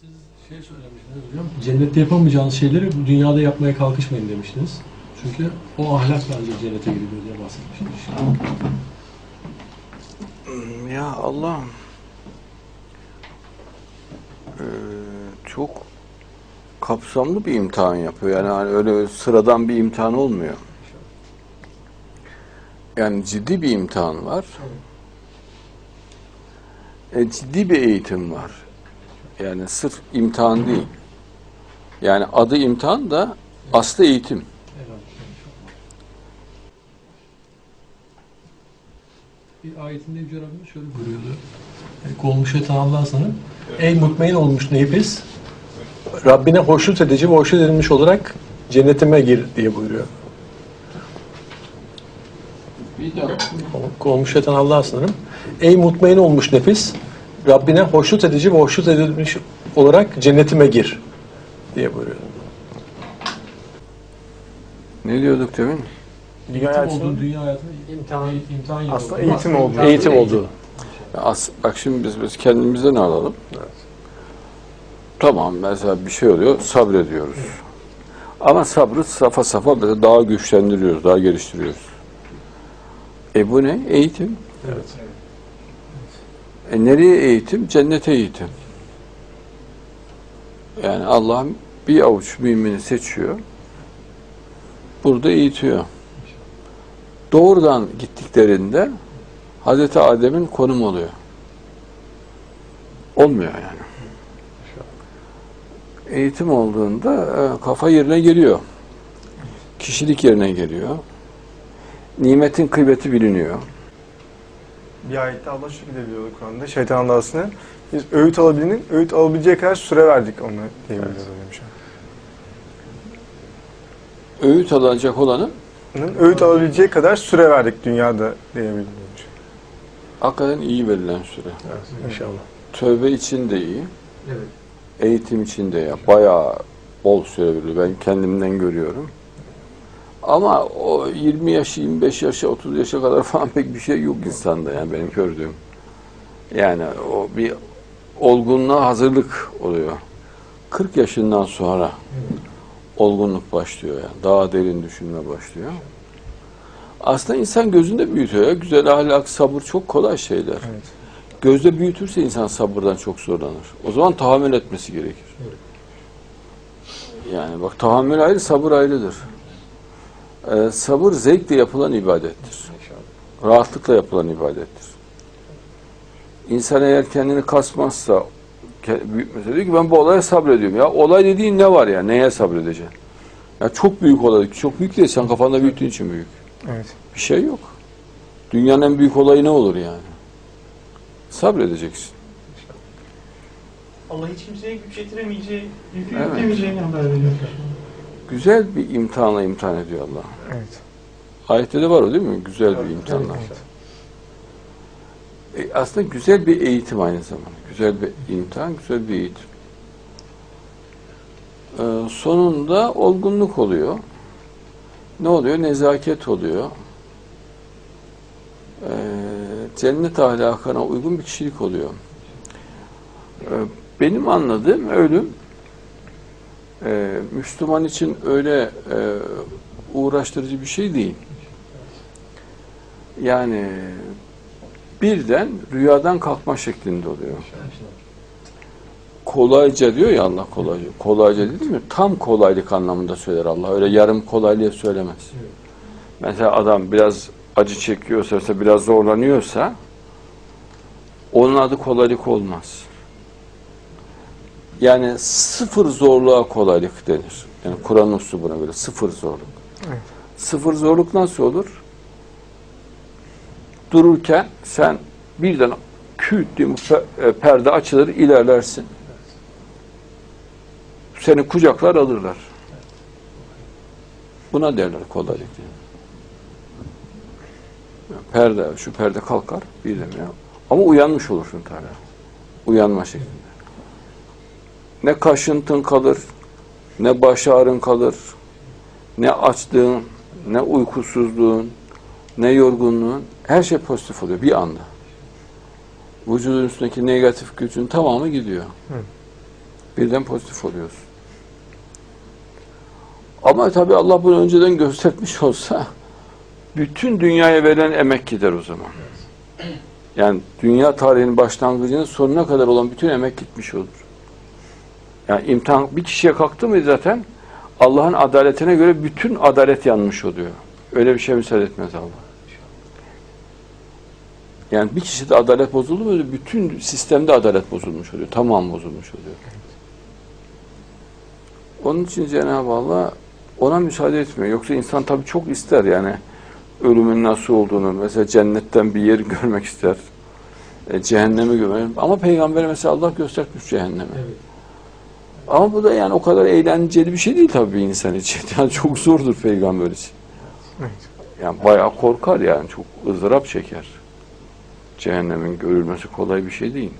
Siz şey söylemiştiniz hocam, cennette yapamayacağınız şeyleri bu dünyada yapmaya kalkışmayın demiştiniz. Çünkü o ahlakla ancak cennete gidiyor diye bahsetmiştiniz. Ya Allah'ım. Ee, çok kapsamlı bir imtihan yapıyor. Yani hani öyle sıradan bir imtihan olmuyor. Yani ciddi bir imtihan var. E, ciddi bir eğitim var. Yani sırf imtihan değil. Yani adı imtihan da aslı eğitim. Bir ayetinde Yüce Rabbimiz şöyle buyuruyordu. Olmuş ve Allah'ın sana. Ey mutmain olmuş nefis. Rabbine hoşnut edici ve hoşnut edilmiş olarak cennetime gir diye buyuruyor. Bir daha. Olmuş yatan Allah'a sınırım. Ey mutmain olmuş nefis. Rabbine hoşnut edici ve hoşnut edilmiş olarak cennetime gir diye buyuruyor. Ne diyorduk demin? Dünya hayatının dünya hayatında imtihan, imtihan aslında eğitim olduğu. Eğitim olduğu. As, bak şimdi biz, biz kendimizden alalım. Tamam mesela bir şey oluyor sabrediyoruz. Ama sabrı safa safa böyle daha güçlendiriyoruz, daha geliştiriyoruz. E bu ne? Eğitim. Evet. E nereye eğitim? Cennete eğitim. Yani Allah bir avuç mümini seçiyor. Burada eğitiyor. Doğrudan gittiklerinde Hazreti Adem'in konum oluyor. Olmuyor yani. Eğitim olduğunda e, kafa yerine geliyor. Kişilik yerine geliyor. Nimetin kıymeti biliniyor. Bir ayette Allah şu şekilde diyordu Kur'an'da şeytan Allah'sına biz öğüt alabilinin öğüt alabileceği kadar süre verdik ona diyebiliyoruz hocam şu an. Öğüt alacak olanın öğüt alabileceği kadar süre verdik dünyada diyebiliyoruz. hakikaten iyi verilen süre. Evet, inşallah. Tövbe için de iyi. Evet. Eğitim için de ya bayağı bol süre veriliyor. Ben kendimden görüyorum. Ama o 20 yaş, 25 yaşa, 30 yaşa kadar falan pek bir şey yok insanda yani benim gördüğüm. Yani o bir olgunluğa hazırlık oluyor. 40 yaşından sonra olgunluk başlıyor yani. Daha derin düşünme başlıyor. Aslında insan gözünde büyütüyor ya. Güzel ahlak, sabır çok kolay şeyler. Evet. Gözde büyütürse insan sabırdan çok zorlanır. O zaman tahammül etmesi gerekir. Yani bak tahammül ayrı, sabır ayrıdır. Ee, sabır zevkle yapılan ibadettir. Rahatlıkla yapılan ibadettir. İnsan eğer kendini kasmazsa, mesela diyor ki ben bu olaya sabrediyorum. Ya olay dediğin ne var ya? Neye sabredeceksin? Ya çok büyük olay. Çok büyük değil. Sen kafanda büyüttüğün için büyük. Evet. Bir şey yok. Dünyanın en büyük olayı ne olur yani? Sabredeceksin. Allah hiç kimseye güç yetiremeyeceği, yükü Evet. yüklemeyeceğini haber veriyor. Güzel bir imtihanla imtihan ediyor Allah. Evet. Ayette de var o değil mi? Güzel bir imtihanla. E, aslında güzel bir eğitim aynı zamanda. Güzel bir imtihan, güzel bir eğitim. E, sonunda olgunluk oluyor. Ne oluyor? Nezaket oluyor. E, cennet ahlakına uygun bir kişilik oluyor. E, benim anladığım ölüm e, Müslüman için öyle e, uğraştırıcı bir şey değil. Yani birden rüyadan kalkma şeklinde oluyor. Kolayca diyor ya Allah kolayca. Kolayca dedi mi? Tam kolaylık anlamında söyler Allah. Öyle yarım kolaylığı söylemez. Mesela adam biraz acı çekiyorsa, biraz zorlanıyorsa onun adı kolaylık olmaz. Yani sıfır zorluğa kolaylık denir. Yani Kur'an buna göre sıfır zorluk. Evet. Sıfır zorluk nasıl olur? Dururken sen birden küt diye e, perde açılır, ilerlersin. Seni kucaklar alırlar. Buna derler kolaylık diye. Yani Perde, şu perde kalkar birden ya. Ama uyanmış olursun tabii. Uyanma şeklinde. Ne kaşıntın kalır, ne baş ağrın kalır, ne açlığın, ne uykusuzluğun, ne yorgunluğun, her şey pozitif oluyor bir anda. Vücudun üstündeki negatif gücün tamamı gidiyor. Hı. Birden pozitif oluyorsun. Ama tabii Allah bunu önceden göstermiş olsa bütün dünyaya verilen emek gider o zaman. Yani dünya tarihinin başlangıcının sonuna kadar olan bütün emek gitmiş olur. Yani imtihan bir kişiye kalktı mı zaten Allah'ın adaletine göre bütün adalet yanmış oluyor. Öyle bir şey müsaade etmez Allah. Yani bir kişide adalet bozuldu mu bütün sistemde adalet bozulmuş oluyor. Tamam bozulmuş oluyor. Onun için Cenab-ı Allah ona müsaade etmiyor. Yoksa insan tabii çok ister yani ölümün nasıl olduğunu, mesela cennetten bir yeri görmek ister. E, cehennemi görmek. Ama peygamber mesela Allah göstermiş cehennemi. Evet. Ama bu da yani o kadar eğlenceli bir şey değil tabii bir insan için. Yani çok zordur peygamber için. Evet. Yani bayağı korkar yani çok ızdırap çeker. Cehennemin görülmesi kolay bir şey değil.